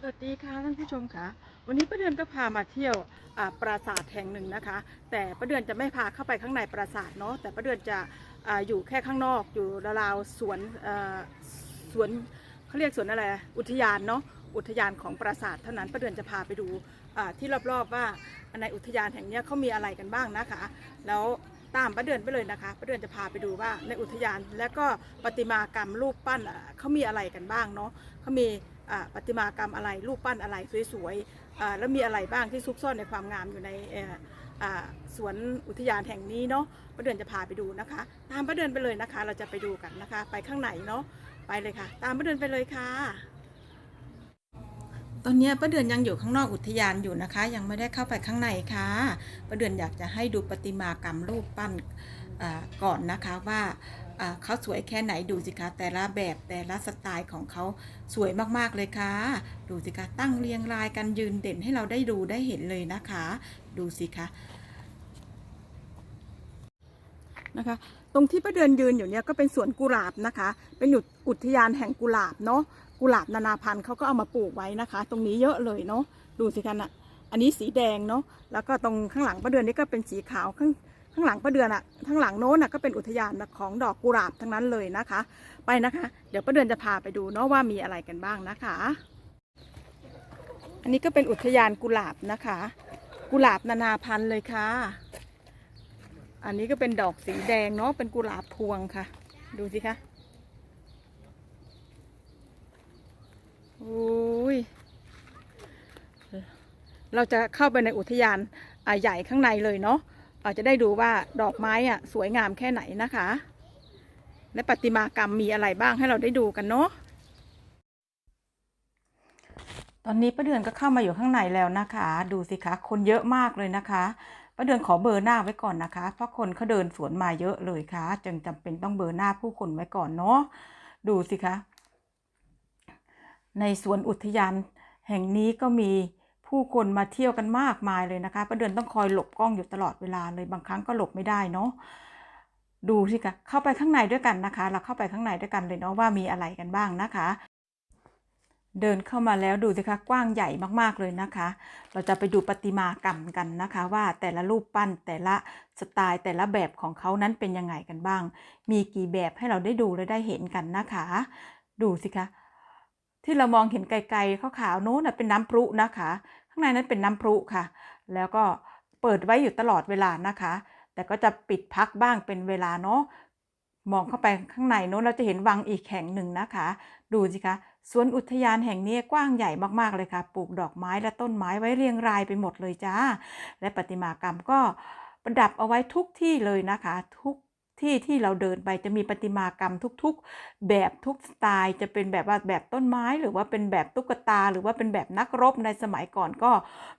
สวัสดีค่ะท่านผู้ชมค่ะวันนี้ป้าเดือนก็พามาเที่ยวปราสาทแห่งหนึ่งนะคะ แต่ป้าเดือนจะไม่พาเข้าไปข้างในปราสาทเนาะแต่ป้าเดือนจะออยู่แค่ข้างนอกอยู่ราวๆสวนเอ่อสวนเขาเรียกสวนอะไรอุทยานเนาะอุทยานของปราสาทเท่านั้นป้าเดือนจะพาไปดูที่รอบๆว่าในอุทยานแห่งนี้เขามีอะไรกันบ้างนะคะ แล้วตามป้าเดือนไปเลยนะคะป้าเดือนจะพาไปดูว่าในอุทยานและก็ประติมากรรมรูปปั้นเขามีอะไรกันบ้างเนาะเขามี ประติมากรรมอะไร รูปปั้นอะไรสวยๆแล้วมีอะไรบ้างที่ซุกซ่อนในความงามอยู่ในสวนอุทยานแห่งนี้เนาะป้าเดือนจะพาไปดูนะคะ ตามป้าเดือนไปเลยนะคะ เราจะไปดูกันนะคะ ไปข้างในเนาะไปเลยค่ะ ตามป้าเดือนไปเลยค่ะ ตอนนี้ป้าเดือนยังอยู่ข้างนอกอุทยานอยู่นะคะ ยังไม่ได้เข้าไปข้างในค่ะป้าเดือนอยากจะให้ดูประติมากรรมรูปปั้นก่อนนะคะว่า เขาสวยแค่ไหนดูสิคะแต่ละแบบแต่ละสไตล์ของเขาสวยมากๆเลยค่ะ ดูสิคะตั้งเรียงรายกันยืนเด่นให้เราได้ดูได้เห็นเลยนะคะ ดูสิคะนะคะตรงที่ประเดือนยืนอยู่เนี่ยก็เป็นสวนกุหลาบนะคะ เป็นอุอุทยานแห่งกุหลาบเนาะกุหลาบนานาพันธุ์เขาก็เอามาปลูกไว้นะคะ ตรงนี้เยอะเลยเนาะดูสิคะนะอันนี้สีแดงเนาะแล้วก็ตรงข้างหลังประเดือนนี่ก็เป็นสีขาวข้าง ข้างหลังป้าเดือนอะข้างหลังโน้นอะก็เป็นอุทยานของดอกกุหลาบทั้งนั้นเลยนะคะ ไปนะคะ เดี๋ยวป้าเดือนจะพาไปดูเนาะว่ามีอะไรกันบ้างนะคะ อันนี้ก็เป็นอุทยานกุหลาบนะคะ กุหลาบนานาพันธุ์เลยค่ะ อันนี้ก็เป็นดอกสีแดงเนาะเป็นกุหลาบพวงค่ะ ดูสิคะโอ้ยเราจะเข้าไปในอุทยานใหญ่ข้างในเลยเนาะ เราจะได้ดูว่าดอกไม้อะสวยงามแค่ไหนนะคะ และประติมากรรมมีอะไรบ้างให้เราได้ดูกันเนาะตอนนี้ป้าเดือนก็เข้ามาอยู่ข้างในแล้วนะคะ ดูสิคะ คนเยอะมากเลยนะคะป้าเดือนขอเบอร์หน้าไว้ก่อนนะคะ เพราะคนเขาเดินสวนมาเยอะเลยค่ะ จึงจำเป็นต้องเบอร์หน้าผู้คนไว้ก่อนเนาะดูสิคะ ในสวนอุทยานแห่งนี้ก็มี ผู้คนมาเที่ยวกันมากมายเลยนะคะประเดือนต้องคอยหลบกล้องอยู่ตลอดเวลาเลยบางครั้งก็หลบไม่ได้เนาะดูสิคะเข้าไปข้างในด้วยกันนะคะ เราเข้าไปข้างในด้วยกันเลยเนาะว่ามีอะไรกันบ้างนะคะ เดินเข้ามาแล้วดูสิคะกว้างใหญ่มากๆเลยนะคะ เราจะไปดูประติมากรรมกันนะคะ ว่าแต่ละรูปปั้นแต่ละสไตล์แต่ละแบบของเขานั้นเป็นยังไงกันบ้าง มีกี่แบบให้เราได้ดูและได้เห็นกันนะคะ ดูสิคะ ที่เรามองเห็นไกลๆขาวๆโน้นเป็นน้ำพรุนะคะ ข้างในนั้นเป็นน้ำพรุค่ะ แล้วก็เปิดไว้อยู่ตลอดเวลานะคะ แต่ก็จะปิดพักบ้างเป็นเวลาเนาะมองเข้าไปข้างในโน้นเราจะเห็นวังอีกแห่งหนึ่งนะคะ ดูสิคะสวนอุทยานแห่งนี้กว้างใหญ่มากๆเลยค่ะ ปลูกดอกไม้และต้นไม้ไว้เรียงรายไปหมดเลยจ้า และประติมากรรมก็ประดับเอาไว้ทุกที่เลยนะคะ ทุก ที่ที่เราเดินไปจะมีประติมากรรมทุกๆ แบบทุกสไตล์ จะเป็นแบบว่าแบบต้นไม้ หรือว่าเป็นแบบตุ๊กตา หรือว่าเป็นแบบนักรบในสมัยก่อนก็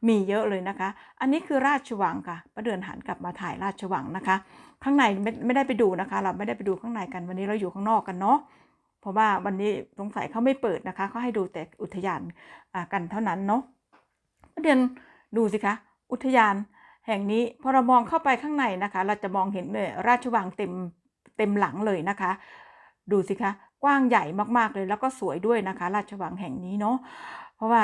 มีเยอะเลยนะคะ อันนี้คือราชวังค่ะประเดินหันกลับมาถ่ายราชวังนะคะ ข้างในไม่ไม่ได้ไปดูนะคะ เราไม่ได้ไปดูข้างในกันวันนี้เราอยู่ข้างนอกกันเนาะเพราะว่าวันนี้สงสัยเขาไม่เปิดนะคะเขาให้ดูแต่อุทยานอ่ากันเท่านั้นเนาะประเดินดูสิคะอุทยาน แห่งนี้พอเรามองเข้าไปข้างในนะคะ เราจะมองเห็นเลยราชวังเต็มเต็มหลังเลยนะคะ ดูสิคะกว้างใหญ่มากๆเลยแล้วก็สวยด้วยนะคะ ราชวังแห่งนี้เนาะเพราะว่า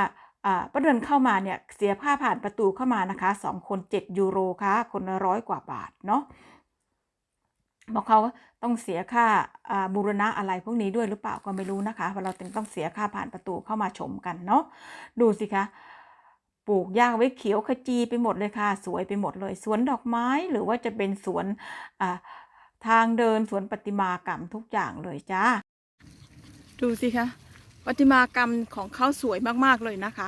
ประเดินเข้ามาเนี่ยเสียค่าผ่านประตูเข้ามานะคะสองคน7ยูโรค่ะคนละร้อยกว่าบาทเนาะบอกเขาต้องเสียค่าบูรณะอะไรพวกนี้ด้วยหรือเปล่าก็ไม่รู้นะคะว่าเราจึงต้องเสียค่าผ่านประตูเข้ามาชมกันเนาะดูสิคะ ปลูกหญ้าไว้เขียวขจีไปหมดเลยค่ะ สวยไปหมดเลย สวนดอกไม้หรือว่าจะเป็นสวนทางเดินสวนประติมากรรมทุกอย่างเลยจ้า ดูสิคะประติมากรรมของเขาสวยมากๆเลยนะคะ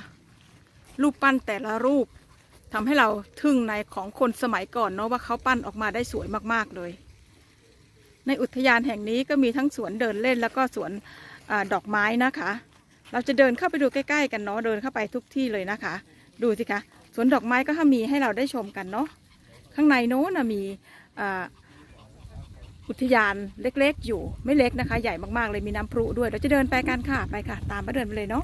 รูปปั้นแต่ละรูปทำให้เราทึ่งในของคนสมัยก่อนเนาะว่าเขาปั้นออกมาได้สวยมากๆเลย ในอุทยานแห่งนี้ก็มีทั้งสวนเดินเล่นแล้วก็สวนอดอกไม้นะคะ เราจะเดินเข้าไปดูใกล้ ๆ กันเนาะเดินเข้าไปทุกที่เลยนะคะ ดูสิคะสวนดอกไม้ก็มีให้เราได้ชมกันเนาะข้างในโน้นนะมีอุทยานเล็กๆ อยู่ไม่เล็กนะคะ ใหญ่มากๆเลยมีน้ำพุด้วยเราจะเดินไปกันค่ะไปค่ะ ตามมาเดินไปเลยเนาะ